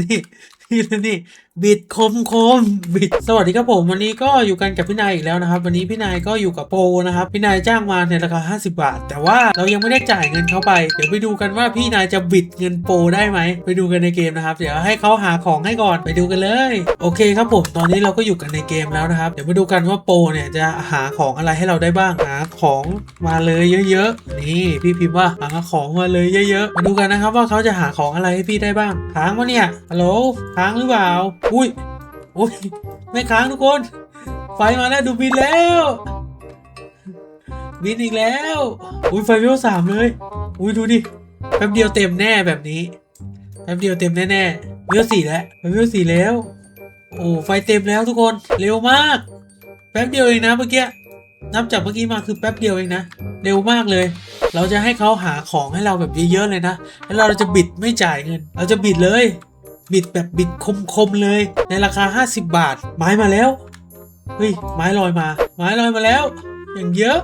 นี่นี่นี่บิดคมคมบิดสวัสดีครับผม วันนี้ก็อยู่กันกับพี่นายอีกแล้วนะครับ วันนี้พี่นายก็อยู่กับโปนะครับพี่นายจ้างมาในราคา 50 บาท แต่ว่าเรายังไม่ได้จ่ายเงินเขาไป เดี๋ยวไปดูกันว่าพี่นายจะบิดเงินโปได้ไหมไปดูกันในเกมนะครับ เดี๋ยวให้เขาหาของให้ก่อนไปดูกันเลย โอเคครับผมตอนนี้เราก็อยู่กันในเกมแล้วนะครับ เดี๋ยวมาดูกันว่าโปเนี่ยจะหาของอะไรให้เราได้บ้างหา ของมาเลยเยอะๆ นี่พี่พิมพ์ว่าหาของมาเลยเยอะๆ มาดูกันนะครับว่าเขาจะหาของอะไรให้พี่ได้บ้าง ค้างวะเนี่ย ฮัลโหล ค้างหรือเปล่า อุ้ยโอ้ย ไม่ค้างทุกคน ไฟมาแล้วดูบินแล้ว บินอีกแล้ว อุ้ยไฟเวลสามเลย อุ้ยดูดิแป๊บเดียวเต็มแน่แบบนี้แป๊บเดียวเต็มแน่ๆเวลสี่แล้วไฟเวลสี่แล้ว โอ้ไฟเต็มแล้วทุกคน เร็วมาก แป๊บเดียวเองนะเมื่อกี้ นับจากเมื่อกี้มาคือแป๊บเดียวเองนะ เร็วมากเลย เราจะให้เขาหาของให้เราแบบเยอะๆเลยนะ แล้วเราจะบิดไม่จ่ายเงิน เราจะบิดเลย บิดแบบบิดคมๆเลย ในราคา 50 บาท ไม้มาแล้ว เฮ้ย ไม้ลอยมา ไม้ลอยมาแล้ว อย่างเยอะ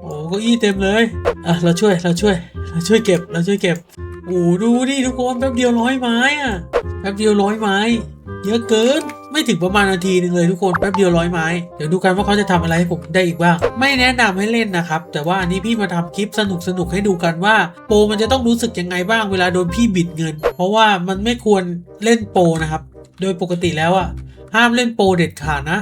โอ้ก็อี้เต็มเลย อะ เราช่วย เราช่วย เราช่วยเก็บ เราช่วยเก็บ โอ้ดูดิทุกคนแป๊บเดียวร้อยไม้อะแป๊บเดียวร้อยไม้ เยอะเกิน ไม่ถึงประมาณนาทีหนึงเลยทุกคนแป๊บเดียวร้อยไม้เดี๋ยวดูกันว่าเขาจะทำอะไรให้ผมได้อีกบ้าง ไม่แนะนำให้เล่นนะครับ แต่ว่าอันนี้พี่มาทำคลิปสนุกสนุกให้ดูกันว่า โปรมันจะต้องรู้สึกยังไงบ้างเวลาโดนพี่บิดเงิน เพราะว่ามันไม่ควรเล่นโปรนะครับ โดยปกติแล้วอะห้ามเล่นโปรเด็ดขาดนะ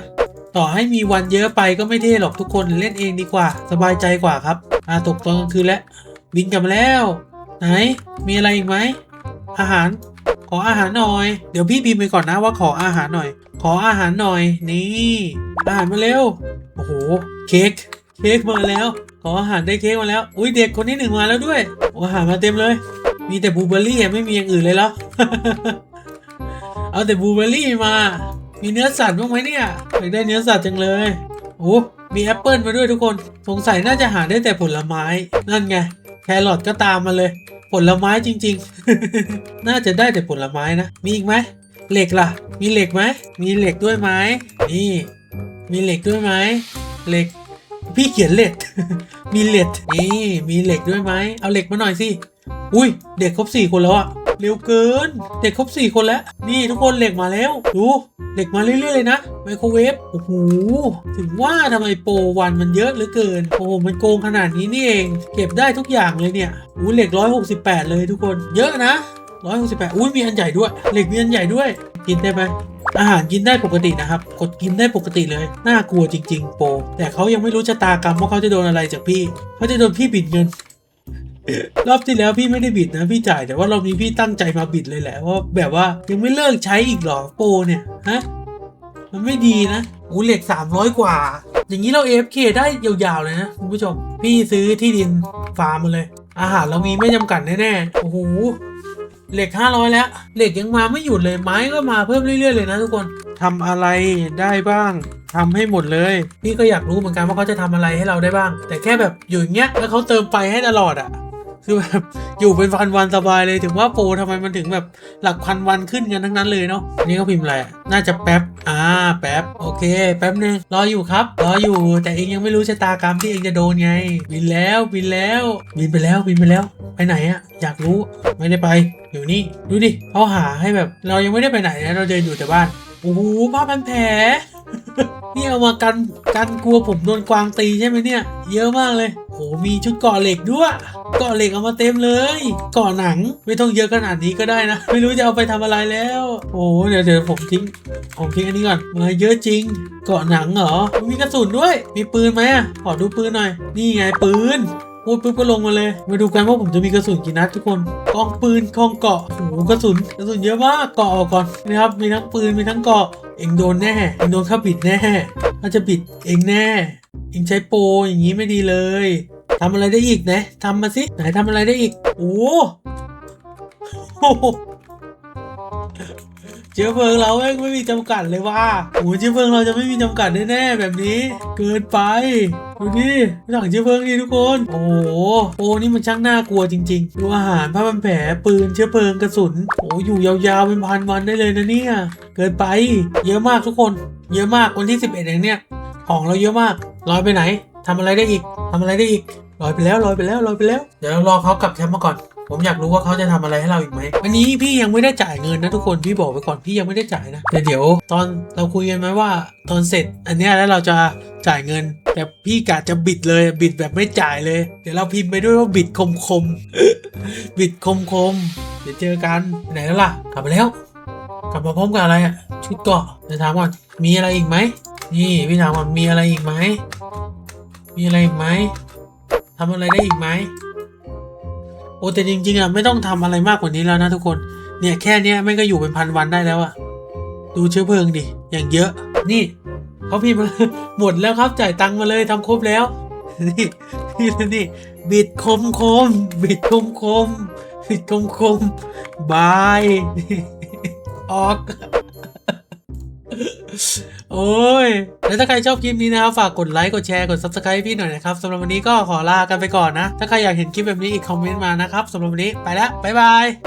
ต่อให้มีวันเยอะไปก็ไม่เท่หรอกทุกคนเล่นเองดีกว่า สบายใจกว่าครับอ่าตกตอนกลางคืนแล้วบินกลับมาแล้ว ไหนมีอะไรอีกไหมอาหาร ออาหารหน่อย เดี๋ยวพี่พิมพ์ไปก่อนนะว่าขออาหารหน่อย ขออาหารหน่อย นี่ อาหารมาเร็ว โอ้โห เค้ก เค้กมาแล้ว ขออาหารได้เค้กมาแล้ว อุ้ยเด็กคนที่หนึ่งมาแล้วด้วย อาหารมาเต็มเลย มีแต่บลูเบอร์รี่ไม่มีอย่างอื่นเลยแล้วเอาแต่บลูเบอร์รี่มา มีเนื้อสัตว์บ้างไหมเนี่ย อยากได้เนื้อสัตว์จังเลย โอ้ มีแอปเปิลมาด้วยทุกคน สงสัยน่าจะหาได้แต่ผลไม้ นั่นไง แครอทก็ตามมาเลย ผลไม้จริง ๆ น่าจะได้แต่ผลไม้นะ มีอีกไหมเหล็กล่ะ มีเหล็กไหมมีเหล็กด้วยไหมนี่ มีเหล็กด้วยไหมเหล็ก พี่เขียนเหล็ก มีเหล็กนี่ มีเหล็กด้วยไหมเอาเหล็กมาหน่อยสิ อุ้ย เด็กครบสี่คนแล้วอะ เร็วเกิน เด็กครบสี่คนแล้ว นี่ทุกคนเหล็กมาแล้ว ดูเหล็กมาเรื่อยๆเลยนะไมโครเวฟโอ้โหถึงว่าทำไมโปรวันมันเยอะเหลือเกิน โอ้โหมันโกงขนาดนี้นี่เอง เก็บได้ทุกอย่างเลยเนี่ยอู้เหล็กร้อยหกสิบแปดเลยทุกคนเยอะนะร้อยหกสิบแปดอุ้ยมีอันใหญ่ด้วย เหล็กมีอันใหญ่ด้วย กินได้ไหมอาหารกินได้ปกตินะครับ กดกินได้ปกติเลย น่ากลัวจริง ๆ โป แต่เขายังไม่รู้ชะตากรรมว่าเขาจะโดนอะไรจากพี่ เขาจะโดนพี่บิดเงิน รอบที่แล้วพี่ไม่ได้บิดนะพี่จ่ายแต่ว่ารอบนี้พี่ตั้งใจมาบิดเลยแหละว่าแบบว่ายังไม่เลิกใช้อีกหรอโปรเนี่ยฮะมันไม่ดีนะอูเหล็ก 300 กว่า อย่างนี้เรา AFK ได้ยาวๆเลยนะคุณผู้ชม พี่ซื้อที่ดินฟาร์มมาเลย อาหารเรามีไม่จำกัดแน่ๆ โอ้โหเหล็ก 500 แล้ว เหล็กยังมาไม่หยุดเลยไม้ก็มาเพิ่มเรื่อยๆเลยนะทุกคนทำอะไรได้บ้างทำให้หมดเลย พี่ก็อยากรู้เหมือนกันว่าเขาจะทำอะไรให้เราได้บ้าง แต่แค่แบบอยู่อย่างเงี้ยแล้วเขาเติมไฟให้ตลอดอะ คือแบบอยู่เป็นพันวันสบายเลยถึงว่าโปรทำไมมันถึงแบบหลักพันวันขึ้นกันทั้งนั้นเลยเนาะนี่ก็พิมพ์อะไรน่าจะแป๊บอ่าแป๊บโอเค แป๊บนึงรออยู่ครับรออยู่แต่เองยังไม่รู้ชะตากรรมที่เองจะโดนไง บินแล้วบินแล้ว บินไปแล้วบินไปแล้ว ไปไหนอะอยากรู้ไม่ได้ไปอยู่นี่ดูดิเขาหาให้แบบเรายังไม่ได้ไปไหนนะเราเดินอยู่แต่บ้านโอ้โหผ้าพันแผล นี่เอามากันกันกลัวผมโดนกวางตีใช่ไหมเนี่ย เยอะมากเลย โหมีชุดเกาะเหล็กด้วยเกาะเหล็กเอามาเต็มเลยเกาะหนังไม่ต้องเยอะขนาดนี้ก็ได้นะ ไม่รู้จะเอาไปทำอะไรแล้ว โอ้เดี๋ยวเดี๋ยวผมทิ้งผมทิ้งอันนี้ก่อนมาเยอะจริงเกาะหนังเหรอมีกระสุนด้วย มีปืนไหมอะขอดูปืนหน่อย นี่ไงปืนพูดปุ๊บก็ลงมาเลย มาดูกันว่าผมจะมีกระสุนกี่นัดทุกคน กองปืนกองเกาะโอ้กระสุนกระสุนเยอะมากเกาะออกก่อนนะครับ มีทั้งปืน มีทั้งเกาะ เองโดนแน่ เองโดนข้าบิดแน่ถ้าจะบิดเองแน่ เองใช้โปรอย่างนี้ไม่ดีเลยทำอะไรได้อีกนะทำมาสิ ไหนทำอะไรได้อีก โอ้โห เชื้อเพลิงเราเองไม่มีจำกัดเลยว่าโอ้เชื้อเพลิงเราจะไม่มีจำกัดแน่ๆแบบนี้ เกินไปดูดิถังเชื้อเพลิงนี่ทุกคน โอ้โหโอ้นี่มันช่างน่ากลัวจริงๆดูอาหารผ้าพันแผลปืนเชื้อเพลิงกระสุนโอ้อยู่ยาวๆเป็นพันวันได้เลยนะเนี่ยเกินไป เยอะมากทุกคน เยอะมากวันที่ 11เองเนี่ยของเราเยอะมากลอยไปไหนทำอะไรได้อีกทำอะไรได้อีกลอยไปแล้วลอยไปแล้วลอยไปแล้ว เดี๋ยวเรารอเขากลับแคมป์มาก่อน ผมอยากรู้ว่าเขาจะทำอะไรให้เราอีกไหมวันนี้พี่ยังไม่ได้จ่ายเงินนะทุกคนพี่บอกไปก่อนพี่ยังไม่ได้จ่ายนะแต่เดี๋ยว ตอนเราคุยกันไหมว่าตอนเสร็จ อันนี้แล้วเราจะจ่ายเงินแต่พี่กะจะบิดเลยบิดแบบไม่จ่ายเลย เดี๋ยวเราพิมพ์ไปด้วยว่าบิดคมคมบิดคมคมเดี๋ยวเจอกันไหนแล้วล่ะ กลับมาแล้ว กลับมาพร้อมกับอะไรอะชุดเกาะเดี๋ยวถามก่อนมีอะไรอีกไหมนี่พี่ถามก่อนมีอะไรอีกไหมมีอะไรอีกไหมทำอะไรได้อีกไหม อ้แต่จริงๆอะไม่ต้องทำอะไรมากกว่านี้แล้วนะทุกคน เนี่ยแค่เนี้ยแม่งก็อยู่เป็นพันวันได้แล้วอะ ดูเชื้อเพลิงดิ อย่างเยอะ นี่เขาพี่มาหมดแล้วครับจ่ายตังค์มาเลยทำครบแล้ว นี่นี่นี่บิดคมคม บิดคมคมบิดคมคมบายออก โอ้ย แล้วถ้าใครชอบคลิปนี้นะครับ ฝากกดไลค์ กดแชร์ กด subscribe พี่หน่อยนะครับสำหรับวันนี้ก็ขอลากันไปก่อนนะ ถ้าใครอยากเห็นคลิปแบบนี้อีกคอมเมนต์มานะครับสำหรับวันนี้ไปแล้วบ๊ายบาย